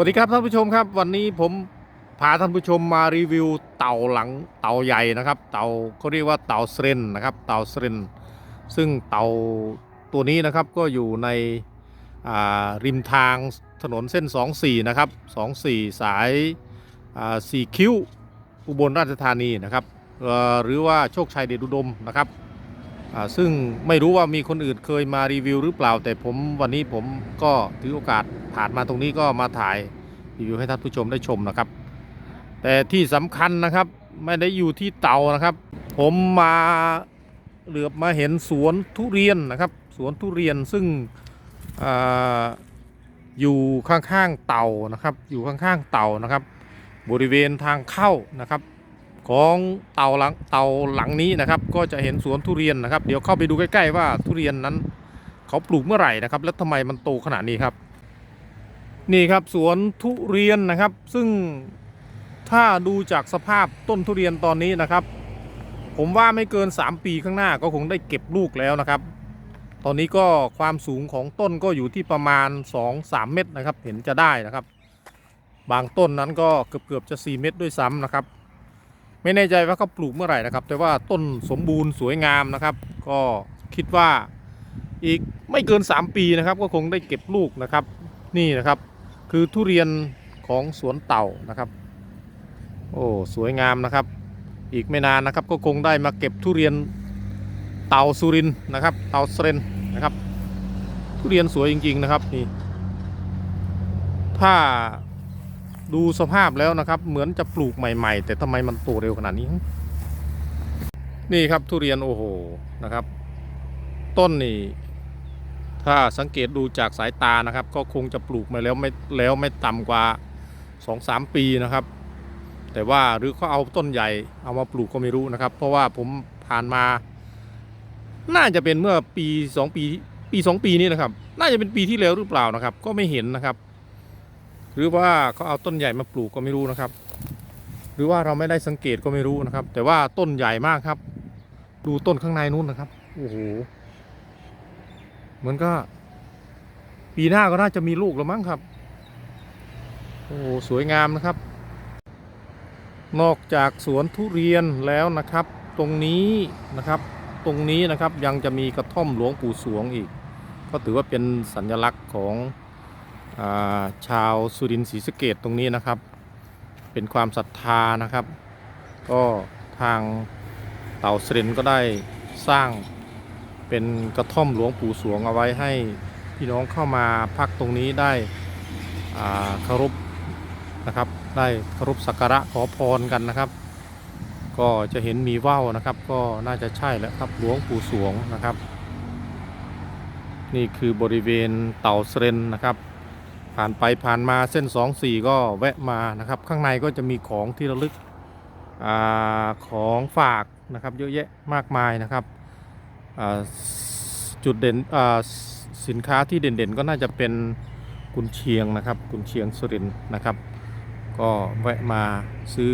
วัสดีครับท่านผู้ชมครับ วันนี้ผมพาท่านผู้ชมมารีวิวเต่าหลังเต่าใหญ่นะครับ เต่าเขาเรียกว่าเต่าเซรนนะครับ เต่าเซรนซึ่งเต่าตัวนี้นะครับก็อยู่ในริมทางถนนเส้น 24 นะครับ 24 สายาสี่คิ้วอุบลราชธานีนะครับหรือว่าโชคชัยเดชอุดมนะครับ ซึ่งไม่รู้ว่ามีคนอื่นเคยมารีวิวหรือเปล่า แต่ผมวันนี้ผมก็ถือโอกาสผ่านมาตรงนี้ก็มาถ่ายรีวิวให้ท่านผู้ชมได้ชมนะครับ แต่ที่สำคัญนะครับไม่ได้อยู่ที่เตานะครับ ผมมาเหลือบมาเห็นสวนทุเรียนนะครับ สวนทุเรียนซึ่งออยู่ข้างๆเต่านะครับ อยู่ข้างๆเต่านะครับ บริเวณทางเข้านะครับ ของเตาหลังเตาหลังนี้นะครับ ก็จะเห็นสวนทุเรียนนะครับ เดี๋ยวเข้าไปดูใกล้ ๆ ว่าทุเรียนนั้น เขาปลูกเมื่อไหร่นะครับ แล้วทำไมมันโตขนาดนี้ครับ นี่ครับสวนทุเรียนนะครับ ซึ่งถ้าดูจากสภาพต้นทุเรียนตอนนี้นะครับ ผมว่าไม่เกิน 3 ปีข้างหน้าก็คงได้เก็บลูกแล้วนะครับ ตอนนี้ก็ความสูงของต้นก็อยู่ที่ประมาณ 2-3 เมตรนะครับ เห็นจะได้นะครับ บางต้นนั้นก็เกือบเกือบๆจะ 4 เมตรด้วยซ้ำนะครับ ไม่แน่ใจว่าเขาปลูกเมื่อไหร่นะครับ แต่ว่าต้นสมบูรณ์สวยงามนะครับ ก็คิดว่าอีกไม่เกิน 3 ปีนะครับ ก็คงได้เก็บลูกนะครับ นี่นะครับ คือทุเรียนของสวนเต่านะครับ โอ้สวยงามนะครับ อีกไม่นานนะครับ ก็คงได้มาเก็บทุเรียนเต่าสุรินนะครับ เต่าเซรนนะครับ ทุเรียนสวยจริง ๆ นะครับนี่ถ้า ดูสภาพแล้วนะครับ เหมือนจะปลูกใหม่ ๆ แต่ทำไมมันโตเร็วขนาดนี้ นี่ครับทุเรียนโอ้โหนะครับ ต้นนี่ถ้าสังเกตดูจากสายตานะครับ ก็คงจะปลูกมาแล้วไม่แล้วไม่ต่ำกว่า2-3ปีนะครับ แต่ว่าหรือเขาเอาต้นใหญ่เอามาปลูกก็ไม่รู้นะครับ เพราะว่าผมผ่านมา น่าจะเป็นเมื่อปี2ปี ปี2ปีนี้นะครับ น่าจะเป็นปีที่แล้วหรือเปล่านะครับ ก็ไม่เห็นนะครับ หรือว่าเขาเอาต้นใหญ่มาปลูกก็ไม่รู้นะครับ หรือว่าเราไม่ได้สังเกตก็ไม่รู้นะครับ แต่ว่าต้นใหญ่มากครับ ดูต้นข้างในนู้นนะครับโอ้โหมือนก็ ปีหน้าก็น่าจะมีลูกแล้วมั้งครับ โอ้โสวยงามนะครับ นอกจากสวนทุเรียนแล้วนะครับ ตรงนี้นะครับ ตรงนี้นะครับยังจะมีกระท่อมหลวงปู่สวงอีก ก็ถือว่าเป็นสัญลักษณ์ของ ชาวสุรินทร์ศรีสะเกดตรงนี้นะครับ เป็นความศรัทธานะครับ ก็ทางเต่าเสรนก็ได้สร้างเป็นกระท่อมหลวงปู่สวงเอาไว้ให้พี่น้องเข้ามาพักตรงนี้ได้าเคารพนะครับ ได้เคารพสักการะขอพรกันนะครับ ก็จะเห็นมีว่าวนะครับ ก็น่าจะใช่แล้วครับหลวงปู่สวงนะครับ นี่คือบริเวณเต่าเสรนนะครับ ผ่านไปผ่านมาเส้น 24 ก็แวะมานะครับ ข้างในก็จะมีของที่ระลึกอาของฝากนะครับ เยอะแยะมากมายนะครับอ่าจุดเด่นอ่าสินค้าที่เด่นๆ ก็น่าจะเป็นกุนเชียงนะครับ กุนเชียงสุรินนะครับ ก็แวะมาซื้อ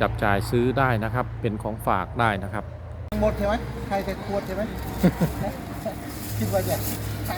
จับจ่ายซื้อได้นะครับ เป็นของฝากได้นะครับหมดใช่ไหมใครจะขวดใช่ไหมคิดว่าจะใคร